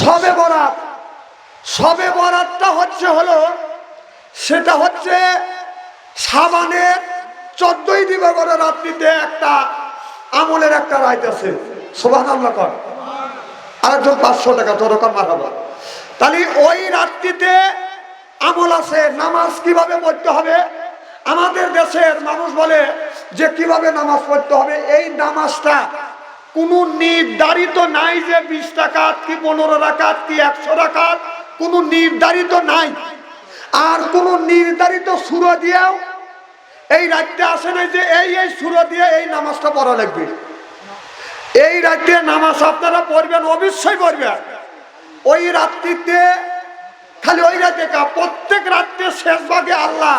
সবে বরাত। সবে বরাতটা হচ্ছে হলো, সেটা হচ্ছে সাবানের চোদ্দই দিবগর রাত্রিতে একটা আমলের একটা রাইত আছে। সোভান আল্লাহ কর আরেকজন পাঁচশো টাকা তোরকম মারাবা তাহলে ওই রাত্রিতে আমল আছে, নামাজ কীভাবে পড়তে হবে? আমাদের দেশের মানুষ বলে যে কীভাবে নামাজ পড়তে হবে? এই নামাজটা কোনো নির্ধারিত নাই যে বিশ টাকাত কি পনেরো রাকাত কি একশো রাকাত, কোনো নির্ধারিত নাই। আর কোনো নির্ধারিত সুর দিয়েও এই রাত্রে আসে না যে এই এই সুর দিয়ে এই নামাজটা পড়া লাগবে। এই রাত্রে নামাজ আপনারা পড়বেন, অবশ্যই পড়বেন। ওই রাত্রিতে, খালি ওই রাতে প্রত্যেক রাত্রে শেষ ভাগে আল্লাহ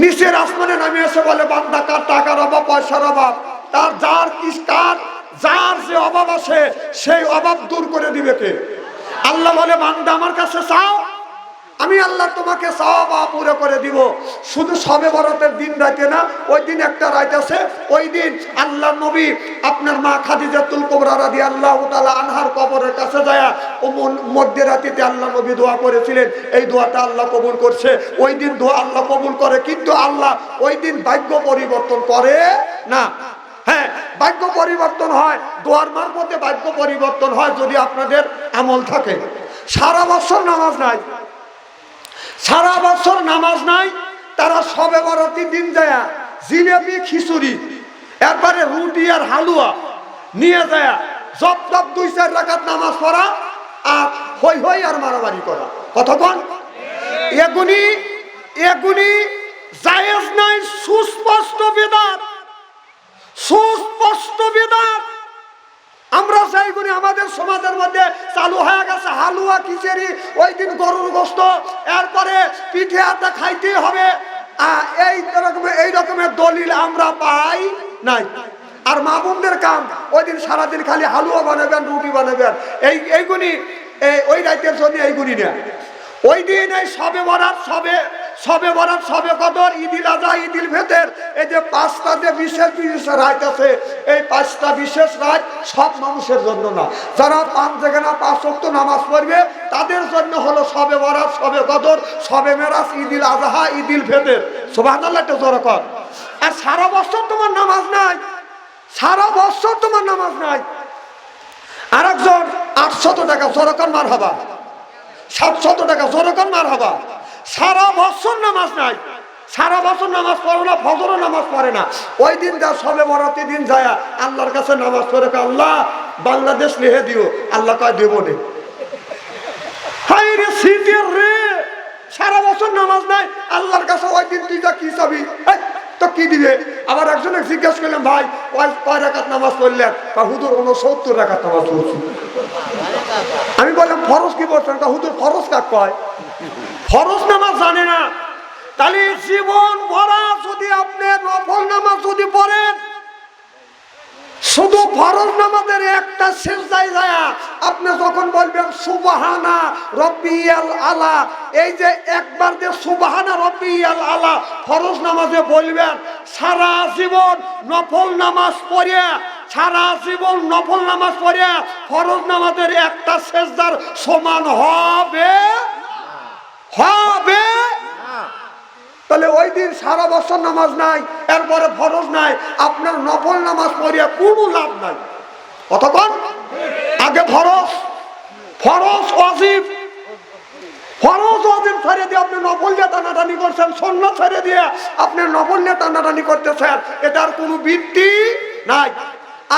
নিচের আসমানে নামে এসে বলে, বান্দা, কার টাকার অভাব, পয়সার অভাব? তার যার কার যার যে অভাব আছে, সেই অভাব দূর করে দিবে কে? আল্লাহ বলে, বান্দা, আমার কাছে চাও? আমি আল্লাহ তোমাকে সওয়াব পুরো করে দিব। শুধু সবে বরাতের দিন রাতে না, ওই দিন একটা রাত আছে, ওই দিন আল্লাহ নবী আপনার মা খাদিজাতুল কুবরা রাদিয়াল্লাহু তাআলা আনহার কবরের কাছে যায়, ও মধ্যে রাতিতে আল্লাহ নবী দোয়া করেছিলেন, এই দোয়াটা আল্লাহ কবুল করছে। ওই দিন দোয়া আল্লাহ কবুল করে, কিন্তু আল্লাহ ওই দিন ভাগ্য পরিবর্তন করে না। হ্যাঁ ভাগ্য পরিবর্তন হয়, দোয়ার মারফতে ভাগ্য পরিবর্তন হয় যদি আপনাদের আমল থাকে। সারা বছর নামাজ নাই। সারা বছর নামাজ নাই, তারা সবে বরতি দিন যায়, জিলেপি, খিচুড়ি এরপরে রুটি আর হালুয়া নিয়ে যায় জব জব দুই চার রাখাত নামাজ পড়া আর হই হই আর মারামারি করা। কতক্ষণ এগুনি এগুনি জায়েজ নাই, সুস্পষ্ট বেদাত। সুস্পষ্ট বেদাত আমরা চাইগুনি আমাদের সমাজের মধ্যে চালু হয়ে গেছে হালুয়া, খিচেড়ি, ওই দিন গরুর গোস্ত এরপরে পিঠে আটা খাইতে হবে। এই রকমের এই রকমের দলিল আমরা পাই নাই। আর মা কাম, ওই দিন সারাদিন খালি হালুয়া বানাবেন, রুটি বানাবেন। এই এইগুনি এই ওই রাইতের জন্য এইগুনি না ওই দিন এই সবে বরাত, সবে সবে বরাত সবে কদর ঈদিল আজহা, ঈদিল ফেতের। এই যে পাঁচটা যে বিশেষ বিশেষ রাত আছে, এই পাঁচটা বিশেষ রাত সব মানুষের জন্য না। যারা পাঁচ জায়গা পাঁচ শক্ত নামাজ পড়বে, তাদের জন্য হলো সবে বরাত সবে কদর সবে মেরাজ, ঈদিল আজহা, ঈদিল ফেতের। সোভান আল্লাহ জোর কর। আর সারা বছর তোমার নামাজ নাই। সারা বছর তোমার নামাজ নাই। আর একজন আটশত টাকা সরকার মার হবা সাতশত টাকা সরকার মার হবা সারা বছর নামাজ নাই। সারা বছর নামাজ পড়ে না, ফজরও নামাজ পড়ে না। ওই দিন যা সবে বরাতে দিন যায়, আল্লাহর কাছে নামাজ পড়ে আল্লাহ, বাংলাদেশ লিহে দিও। আল্লাহ কয়, দেব নে। হাই রে সিটের রে! সারা বছর নামাজ নাই, আল্লাহর কাছে ওই দিন তুই যা কি চাবি? তো কি দিবে? আবার একজনে জিজ্ঞেস করলাম, ভাই কয় কয় রাকাত নামাজ পড়লেন? কা হুদুর উনসত্তর রাকাত নামাজ পড়ছি। আমি বললাম, ফরজ কি বলছেন? কা হুদুর ফরজ কাক কয়? ফরজ নামাজ জানে না। তাহলে জীবন ভরা যদি আপনি নফল নামাজ যদি পড়েন, শুধু ফরজ নামাজের একটা শেষ যায়। আপনি যখন বলবেন, সুবাহানা রব্বিয়াল আলা, এই যে একবার যে সুবাহানা রব্বিয়াল আলা ফরজ নামাজে বলবেন, সারা জীবন নফল নামাজ পড়ে, সারা জীবন নফল নামাজ পড়ে, ফরজ নামাজের একটা শেষদার সমান হবে। হবে? তাহলে ওই দিন সারা বছর নামাজ নাই, এরপরে ফরজ নাই, আপনার নফল নামাজ পড়িয়া কোনো লাভ নাই। কতক্ষণ আগে ফরজ ফরজ অজিব ফরজ ছেড়ে দিয়ে আপনি নফল টানাটানি করছেন ছেড়ে দিয়ে আপনি করতেছেন, এটার কোনো বৃত্তি নাই।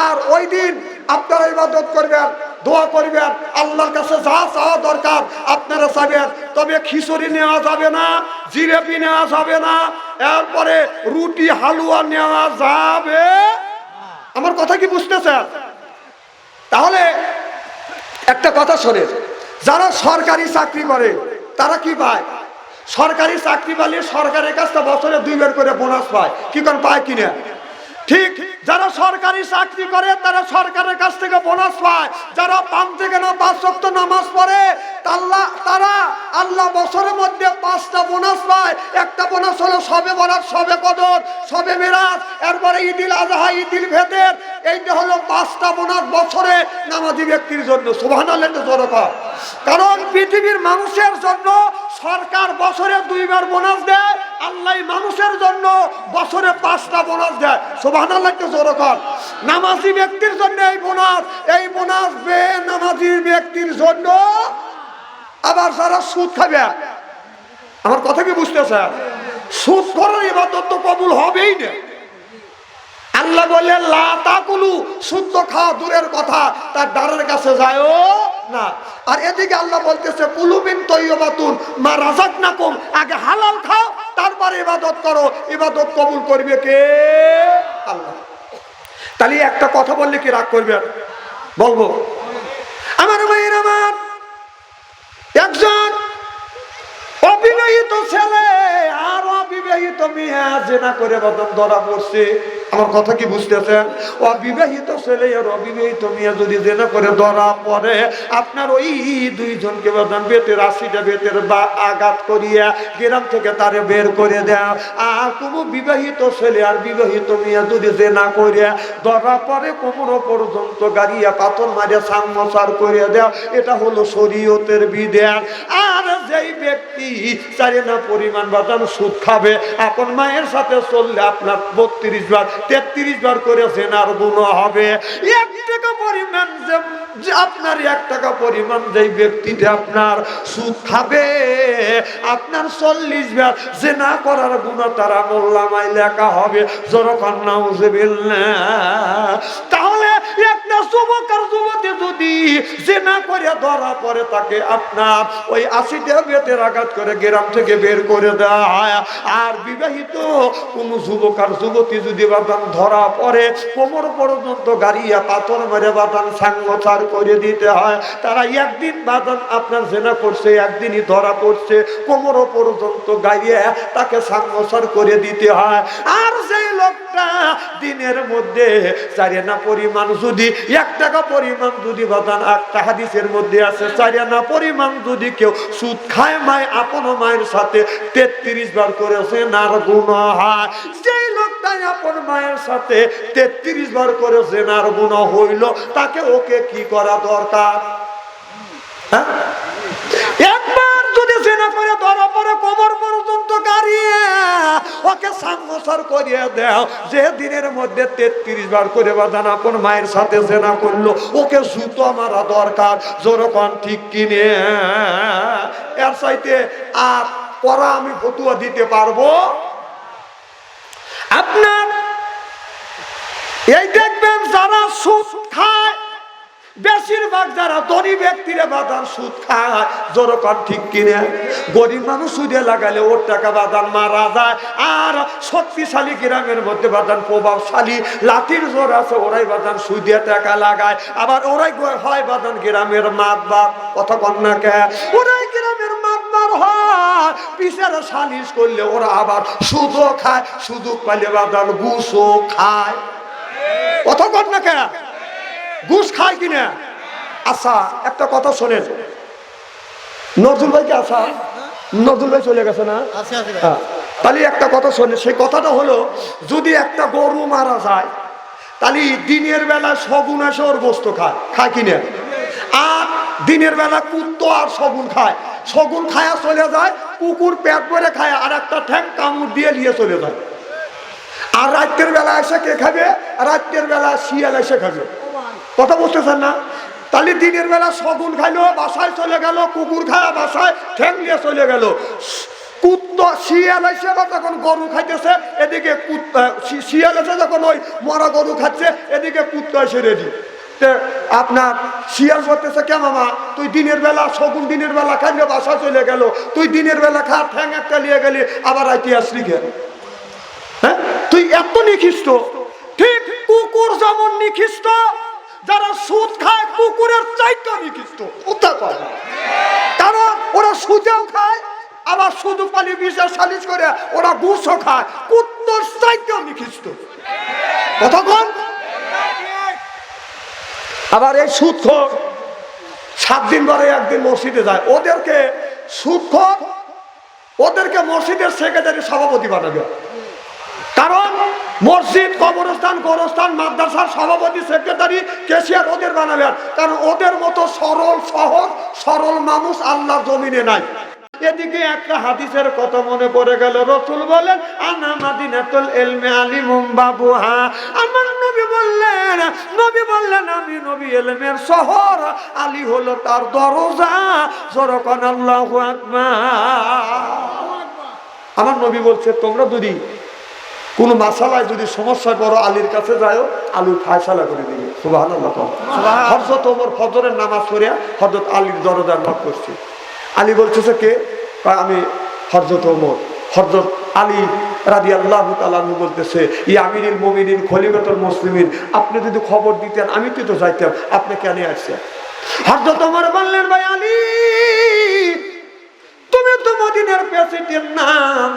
আর ওই দিন আপনারা ইবাদত করবেন দোয়া করবেন আল্লাহর কাছে যা চাওয়া দরকার আপনারা চাবেন তবে খিচুড়ি নেওয়া যাবে না, জিলেপি নেওয়া যাবে না, এরপরে রুটি, হালুয়া নেওয়া যাবে আমার কথা কি বুঝতেছেন? তাহলে একটা কথা শোনে যারা সরকারি চাকরি করে, তারা কি পায়? সরকারি চাকরি পালে সরকারের কাছ বছরে দুইবার করে বোনাস পায়। কি করে পায় কিনা? ঠিক যারা সরকারি চাকরি করে, তারা সরকারের কাছ থেকে বোনাস পায়। যারা পাঁচ থেকে না, পাঁচ শক্ত নামাজ পড়ে আল্লাহ তারা আল্লাহ বছরের মধ্যে পাঁচটা বোনাস পায়। একটা বোনাস হলো সবে বরাত, সবে কদর, সবে মেরাজ, এরপরে ঈদিল আজহা ঈদিল ভেদের এইটা হলো পাঁচটা বোনাস বছরে নামাজি ব্যক্তির জন্য। সুবাহ কারণ পৃথিবীর মানুষের জন্য সরকার বছরে দুইবার বোনাস দেয় আল্লাহ মানুষের জন্য বছরে পাঁচটা বোনাস দেয়। সুবাহ জোরকর নামাজি ব্যক্তির জন্য এই বোনাস এই বোনাস বে নামাজি ব্যক্তির জন্য আবার যারা সুদ খাবে, আমার কথা কি বুঝতেছে সুদ করার ইবাদত তো কবুল হবেই না। আল্লাহ বলে লাতাকুলু শুদ্ধ খাওয়া দূরের কথা, তার দ্বারের কাছে যায়ও না। আর এদিকে আল্লাহ বলতেছে, কুলুবিন তৈয়বাতুন মা রাজাক নাকুম আগে হালাল তারপরে ইবাদত করো। ইবাদত কবুল করবে কে? আল্লাহ। তাহলে একটা কথা বললে কি রাগ করবে বলব। আমার ভাইয়ের আমার একজন অবিবাহিত ছেলে অবিবাহিত মেয়ে জেনা করে বদন ধরা পড়ছে। আমার কথা কি বুঝতেছেন? অবিবাহিত ছেলে আর অবিবাহিত মেয়ে যদি জেনা করে ধরা পড়ে, আপনার ওই দুইজনকে বদন বেতের আশিটা বেতের বা আঘাত করিয়া গ্রাম থেকে তারে বের করে দেয় আর কোনো বিবাহিত ছেলে আর বিবাহিত মেয়ে যদি জেনা করে ধরা পড়ে, কোমর পর্যন্ত গাড়িয়া পাথর মারিয়া সাংমসার করে দেয় এটা হলো শরীয়তের বিধান। আর সুদ খাবে, আপন মায়ের সাথে আপনার বত্রিশ বার, তেত্রিশ বার করে এক আপনার এক টাকা পরিমাণ যেই ব্যক্তিটা আপনার সুদ খাবে, আপনার চল্লিশ বার জেনা করার গুণ তারা মোল্লামায় লেখা হবে। জরকান নাউজেবিল্লা তাহলে যুবতী যদি জেনা করে ধরা পড়ে তাকে আপনার ওই আশিটা বেতের আঘাত করে গ্রাম থেকে বের করে হয় আর বিবাহিত কোন যুবক আর যুবতী যদি বাদান ধরা পড়ে, কোমর পর্যন্ত গাড়িয়া পাথর মেরে বাদান সাঙ্গচার করে দিতে হয়। তারা একদিন বাদান আপনার জেনা করছে, একদিনই ধরা পড়ছে, কোমর পর্যন্ত গাড়িয়া তাকে সাঙ্গচার করে দিতে হয়। আর সেই লোকটা দিনের মধ্যে চারিয়ানা পরিমাণ যদি, এক টাকা পরিমাণ যদি বাদান একটা হাদিসের মধ্যে আছে, চারিয়ানা পরিমাণ যদি কেউ সুদ খায় মায় আপন মায়ের সাথে তেত্রিশ বার করেছে, নার গুণ হয়। যেই লোকটাই আপন মায়ের সাথে তেত্রিশ বার করেছে, নার গুণ হইল, তাকে ওকে কি করা দরকার? হ্যাঁ? একবার করে ধরা পড়ে কোমর পর্যন্ত গাড়িয়ে ওকে করিয়ে দেও। যে দিনের মধ্যে তেত্রিশ বার করে আপন মায়ের সাথে জেনা করল, ওকে সুতো মারা দরকার। ঠিক কিনে। এর চাইতে আর পরা আমি ফতুয়া দিতে পারব? আপনার এই দেখবেন যারা বেশিরভাগ যারা ধনী ব্যক্তিরা বাদান সুদ খায় জোরকর ঠিক কিনে? গরিব মানুষ সুদে লাগালে ওর টাকা বাদান মারা যায়। আর শক্তিশালী গ্রামের মধ্যে বাদান প্রভাবশালী, লাঠির জোর আছে, ওরাই বাদান সুদে টাকা লাগায়। আবার ওরাই হয় বাদান গ্রামের মাত বাপ কথা কন্যা কে? ওরাই গ্রামের মাতবার হয়। পিসের সালিশ করলে ওরা আবার সুদও খায় সুযোগ পাইলে বাদান ঘুষও খায়। কথা কন্যা কে? ঘুষ খায় কিনা আচ্ছা একটা কথা শোনেন। নজরুল ভাই কি আশা নজরুল ভাই চলে গেছে না। হ্যাঁ। তাহলে একটা কথা শোনে সেই কথাটা হলো যদি একটা গরু মারা যায় তাহলে দিনের বেলা সগুন এসে ওর গোস্ত খায় খায় কিনে আর দিনের বেলা কুত্তো আর সগুন খায়। সগুন খায়া চলে যায় কুকুর পেট করে খায় আর একটা ঠ্যাং কামড় দিয়ে নিয়ে চলে যায়। আর রাত্রের বেলা এসে কে খাবে? রাত্রের বেলা শিয়াল এসে খাবে। কথা বুঝতেছেন না? তাহলে দিনের বেলা সগুন খাইলো, বাসায় চলে গেল, কুকুর খায়া, বাসায় ঠ্যাং নিয়ে চলে গেল। কুত্ত এসে বা তখন গরু খাইতেছে, এদিকে এসে যখন ওই মরা গরু খাচ্ছে, এদিকে আপনার শিয়াল তুই দিনের বেলা সগুন দিনের বেলা খাইলে বাসা চলে গেল। তুই দিনের বেলা খা, ঠ্যাং একটা নিয়ে গেলি, আবার আইতে আসলি কেন? হ্যাঁ? তুই এত নিখিষ্ট। ঠিক কুকুর যেমন নিখিষ্ট যারা সুদ খায়, কুকুরের চাইতে নিখিষ্ট উত্তর কথা কারণ ওরা সুদেও খায়, আবার শুধু পানি বিশেষ সালিশ করে, ওরা ঘুষও খায়। কুত্তর চাইতেও নিখিষ্ট কথা কন। আবার এই সুদ সাত দিন পরে একদিন মসজিদে যায়। ওদেরকে সুদখোর, ওদেরকে মসজিদের সেক্রেটারি সভাপতি বানাবে কারণ মসজিদ, কবরস্থান, গোরস্থান, মাদ্রাসার সভাপতি, সেক্রেটারি কেশিয়ার ওদের বানাবে কারণ ওদের মতো সরল, সহজ, সরল মানুষ আল্লাহ জমিনে নাই। এদিকে একটা হাদিসের কথা মনে পড়ে গেল। রসুল বলেন এলমে বাবুহা। আমার নবী বললেন নবী বললেন, আমি নবী এলমের শহর। আলী হলো তার দরজা। আমার নবী বলছে, তোমরা যদি কোনো মাসালায় যদি সমস্যায় বড় আলীর কাছে যাও আলু ফায়সালা করে দিবে। সুবাহ ওমর ফজরের নামাজ পড়িয়া হজরত আলীর দরজার নক করছি। আলী বলতেছে কে? আমি হরজত ওমর। হরজত আলী রাদি আল্লাহ তালু বলতেছে ই আমিরিল মমিনিন খলিগতল মুসলিমিন আপনি যদি খবর দিতেন আমি তো তো যাইতাম আপনি কেন আসছেন? হরজত ওমর বললেন ভাই আলী তুমি তো মদিনের প্রেসিডেন্ট না,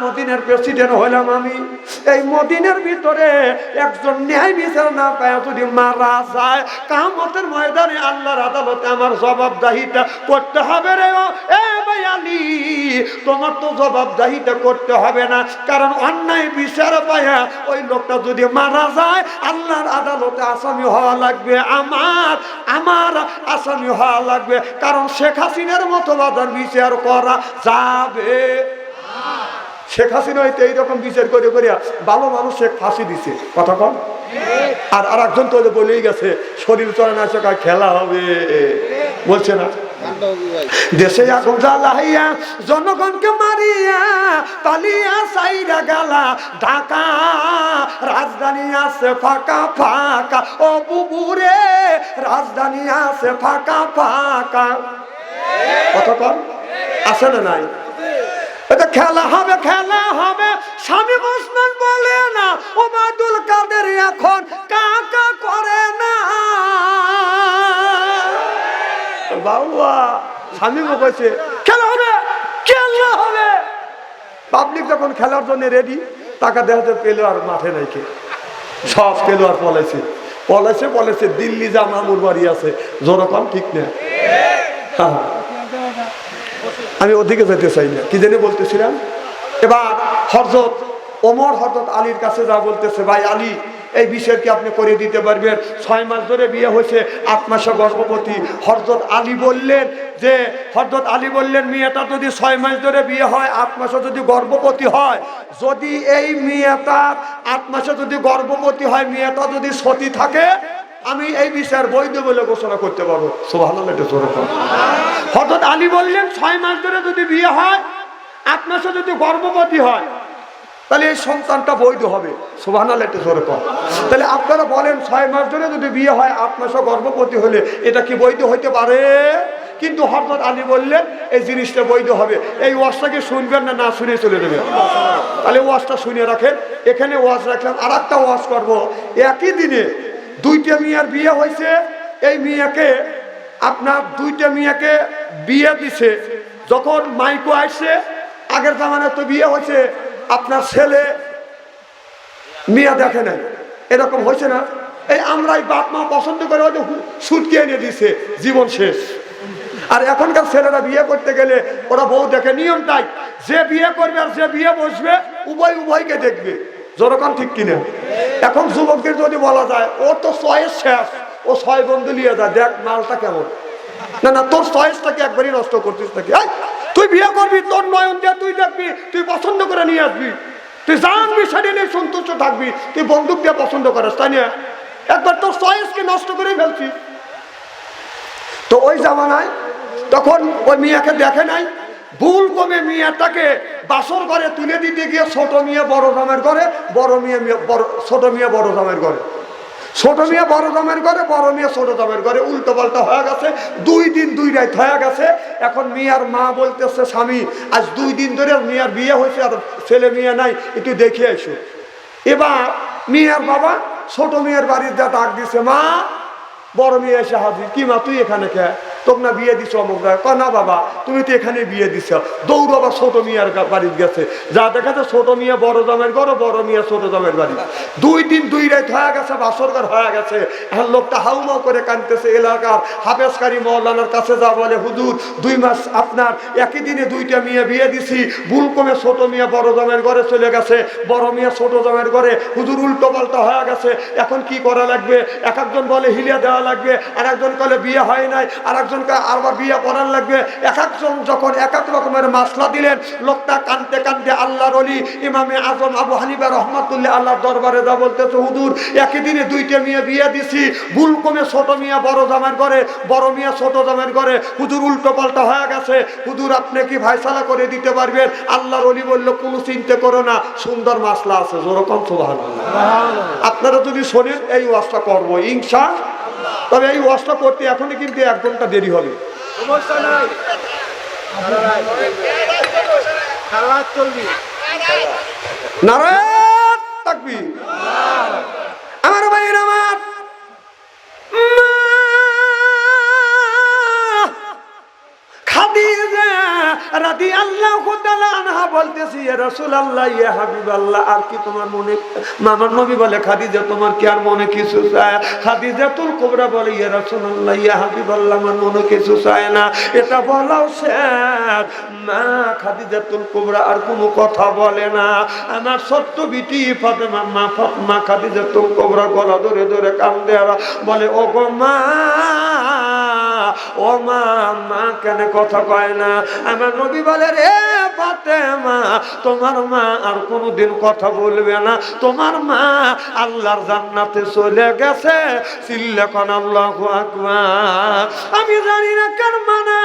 মদিনের প্রেসিডেন্ট হইলাম আমি। এই মদিনের ভিতরে একজন ন্যায় বিচার না পায়, যদি মারা যায়, কামতের ময়দানে আল্লাহর আদালতে আমার জবাবদাহিটা করতে হবে রে ও। এ ভাই আলী তোমার তো জবাবদাহিটা করতে হবে না, কারণ অন্যায় বিচার পায়া ওই লোকটা যদি মারা যায়, আল্লাহর আদালতে আসামি হওয়া লাগবে আমার আমার আসামি হওয়া লাগবে। কারণ শেখ হাসিনার মতো বাজার বিচার করা যাবে। শেখ হাসিনা হইতে এইরকম বিচার করে করিয়া ভালো মানুষ শেখ ফাঁসি দিছে। কথা কন। আর আর একজন তো বলেই গেছে, শরীর চলে না খেলা হবে। বলছে না। দেশে আগুন জ্বালাইয়া, জনগণকে মারিয়া পালিয়া সাইরা গালা। ঢাকা রাজধানী আছে ফাঁকা ফাঁকা। ও বুবুরে, রাজধানী আছে ফাঁকা ফাঁকা। কতক্ষণ আছে নাই। এটা খেলা হবে খেলা হবে। স্বামী বলে না এখন করে না। স্বামী খেলা হবে হবে। পাবলিক যখন খেলার জন্য রেডি টাকা দেখাতে পেল আর মাঠে নাই কে সব পেল আর পলাইছে। পলাইছে পলাইছে, দিল্লি যা মামুর বাড়ি আছে। জনগণ ঠিক না। হ্যাঁ। আমি ওদিকে যেতে চাই না। কি জেনে বলতেছিলাম? এবার হরজত ওমর হরজত আলীর কাছে যা বলতেছে, ভাই আলী, এই বিষয় কি আপনি করে দিতে পারবেন? ছয় মাস ধরে বিয়ে হয়েছে, আট মাসে গর্ভবতী। হরজত আলী বললেন যে হরজত আলী বললেন, মেয়েটা যদি ছয় মাস ধরে বিয়ে হয়, আট মাসে যদি গর্ভবতী হয়, যদি এই মেয়েটা আট মাসে যদি গর্ভবতী হয়, মেয়েটা যদি সতী থাকে আমি এই বিষয়ের বৈধ বলে ঘোষণা করতে পারব। হঠাৎ আলী বললেন, ছয় মাস ধরে যদি বিয়ে হয় আট মাসে যদি গর্ভবতী হয়, তাহলে এই সন্তানটা বৈধ হবে। সোভান তাহলে আপনারা বলেন, ছয় মাস ধরে যদি বিয়ে হয় আট মাসে গর্ভবতী হলে এটা কি বৈধ হইতে পারে? কিন্তু হরমত আলী বললেন, এই জিনিসটা বৈধ হবে। এই ওয়াজটাকে শুনবেন না না শুনে চলে দেবেন তাহলে ওয়াজটা শুনে রাখেন। এখানে ওয়াজ রাখলাম আর একটা ওয়াজ করব। একই দিনে দুইটা মেয়ের বিয়ে হয়েছে। এই মেয়েকে, আপনার দুইটা মেয়েকে বিয়ে দিছে। যখন মাইকো আসছে আগের জামানায় তো বিয়ে হয়েছে, আপনার ছেলে মেয়ে দেখে নাই। এরকম হয়েছে না? এই আমরাই বাপ মা পছন্দ করে হয়তো সুটকে এনে দিছে, জীবন শেষ। আর এখনকার ছেলেরা বিয়ে করতে গেলে ওরা বউ দেখে, নিয়ম তাই, যে বিয়ে করবে আর যে বিয়ে বসবে, উভয় উভয়কে দেখবে। জনগণ ঠিক কিনে। এখন যুবকদের যদি বলা যায়, ও তো চয়েস শেষ, ও ছয় বন্ধু নিয়ে যায় দেখ মালটা কেমন? না না, তোর চয়েসটাকে একবারই নষ্ট করতিস নাকি? তুই বিয়ে করবি, তোর নয়ন দিয়ে তুই দেখবি, তুই পছন্দ করে নিয়ে আসবি। তুই জানবি, সেটা নিয়ে সন্তুষ্ট থাকবি। তুই বন্দুক দিয়ে পছন্দ করিস, তাই না? একবার তোর চয়েসকে নষ্ট করে ফেলছিস। তো ওই জামানায়, তখন ওই মিয়াকে দেখে নাই ভুল কমে মিয়াটাকে বাসর ঘরে তুলে দিতে গিয়ে ছোট মিয়া, বড় দামের ঘরে, বড় মিয়া বড়, ছোট মিয়া, বড় দামের ঘরে। ছোট মিয়া, বড় দামের ঘরে, বড় মিয়া, ছোট দামের ঘরে উল্টো পাল্টা হয়ে গেছে, দুই দিন, দুই রাত হয়ে গেছে। এখন মিয়ার মা বলতেছে, স্বামী, আজ দুই দিন ধরে মিয়ার বিয়ে হয়েছে আর ছেলে মিয়া নাই, একটু দেখে এসো এবার মিয়ার বাবা ছোট মেয়ের বাড়ির যা ডাক দিছে, মা, বড় মেয়ে এসে হাজির। কি মা, তুই এখানে কে? না বিয়ে দিছো অমুক জায়গায়। না বাবা, তুমি তো এখানে বিয়ে দিছ। দৌড় আবার ছোট মিয়ার বাড়িতে গেছে। যা দেখাচ্ছে ছোট মিয়া, বড় জামের ঘর, বড় মিয়া, ছোট জামের বাড়ি। দুই দিন দুই রাত হয়ে গেছে বাসরকার হয়ে গেছে। এখন লোকটা হাউমাউ করে কানতেছে এলাকার হাফেজকারী মৌলানার কাছে যা বলে, হুজুর, দুই মাস আপনার একই দিনে দুইটা মেয়ে বিয়ে দিছি। ভুল কমে ছোট মিয়া বড় জামের ঘরে চলে গেছে। বড় মিয়া ছোট জামের ঘরে হুজুর উল্টো পাল্টা হয়ে গেছে। এখন কি করা লাগবে? এক একজন বলে হিলিয়া দেওয়া লাগবে। আর একজন বলে বিয়ে হয় নাই। আর একজনকে আবার বিয়ে করার লাগবে। এক একজন যখন এক এক রকমের মাসলা দিলেন, লোকটা কানতে কানতে আল্লাহর অলি ইমামে আজম আবু হানিবা রহমাতুল্লাহ আল্লাহর দরবারে যা বলতেছে, হুজুর, একই দিনে দুইটা মেয়ে বিয়ে দিছি। ভুল কমে ছোট মিয়া, বড় জামের ঘরে, বড় মিয়া ছোট জামের ঘরে। হুদুর উল্টো পাল্টা হয়ে গেছে। হুদুর আপনি কি ভাইসালা করে দিতে পারবেন? আল্লাহর অলি বলল, কোনো চিন্তা করো না, সুন্দর মাসলা আছে যেরকম সুবাহ আপনারা যদি শোনেন, এই ওয়াজটা করব, ইনশা তবে এই ওয়াজটা করতে এখনই কিন্তু এক ঘণ্টা দেরি হবে। নারায়ণ থাকবি আমার ভাইয়ের আমার মা, খাদিজা রাদিয়াল্লাহু তাআলা আনহা বলতেছি ইয়া ইয়া হাবিবাল্লাহ, আর কি তোমার মনে মামার নবী বলে, খাদিজা, তোমার কি আর মনে কিছু চায়? খাদিজাতুল কুবরা বলে ইয়ে রসুল আল্লাহ ইয়ে হাবিব আল্লাহ আমার মনে কিছু চায় না। এটা বলাও স্যার মা খাদিজাতুল কোবরা আর কোনো কথা বলে না। আমার সত্য বিটি ফাতেমা, মা ফাতেমা খাদিজাতুল কুবরা গলা ধরে ধরে কান্দে বলে, ও গো মা, ও মা মা কেন কথা কয় না? আমার নবী বলে, রে ফাতেমা, তোমার মা আর কোনোদিন কথা বলবে না। তোমার মা আল্লাহর জান্নাতে চলে গেছে। চিল্লে আল্লাহ আমি জানি না কার মা না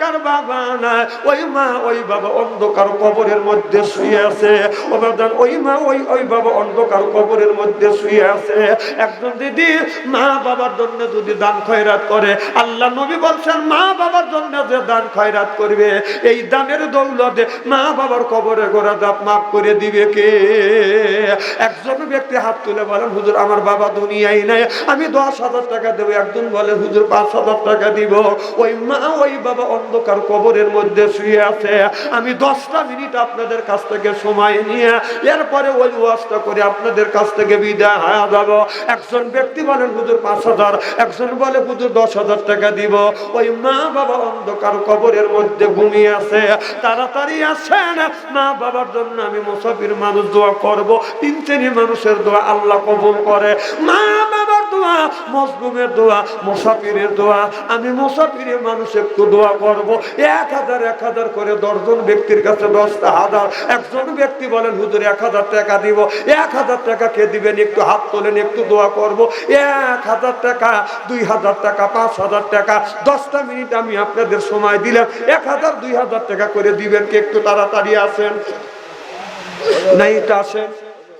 কার বাবা না ওই মা, ওই বাবা অন্ধকার কবরের মধ্যে শুয়ে আছে। বাবা, ওই মা, ওই ওই বাবা অন্ধকার কবরের মধ্যে শুয়ে আছে। একজন দিদি মা বাবার জন্য যদি দান খয়রাত করে, আল্লাহ নবী বলছেন মা বাবার জন্য যে দান খয়রাত করবে, এই দানের দৌলতে মা বাবার কবরে গোড়া দাপ মাফ করে দিবে কে? একজন ব্যক্তি হাত তুলে বলেন, হুজুর, আমার বাবা দুনিয়ায় নাই, আমি দশ হাজার টাকা দেবো। একজন বলে, হুজুর, পাঁচ হাজার টাকা দিব। ওই মা, ওই বাবা অন্ধকার কবরের মধ্যে শুয়ে আছে। আমি দশটা মিনিট আপনাদের কাছ থেকে সময় নিয়ে, এরপরে ওই ওয়াজটা করে আপনাদের কাছ থেকে বিদায় হয়ে যাব। একজন ব্যক্তি বলেন, হুজুর, পাঁচ হাজার। একজন বলে, হুজুর, দশ হাজার টাকা দিব। ওই মা বাবা অন্ধকার কবরের মধ্যে ঘুমিয়ে আছে। তাড়াতাড়ি আসেন মা বাবার জন্য আমি মুসাফির মানুষ দোয়া করব। তিন শ্রেণির মানুষের দোয়া আল্লাহ কবুল করে। মা দোয়া, মজলুমের দোয়া মুসাফিরের দোয়া। আমি মুসাফিরের মানুষ একটু দোয়া করব। এক হাজার এক হাজার করে দশজন ব্যক্তির কাছে দশটা হাজার। একজন ব্যক্তি বলেন, হুজুর, এক হাজার টাকা দিব। এক হাজার টাকা কে দিবেন? একটু হাত তোলেন, একটু দোয়া করব। এক হাজার টাকা, দুই হাজার টাকা, পাঁচ হাজার টাকা। দশটা মিনিট আমি আপনাদের সময় দিলাম। এক হাজার, দুই হাজার টাকা করে দিবেন কে? একটু তাড়াতাড়ি আসেন। না, এটা আসেন।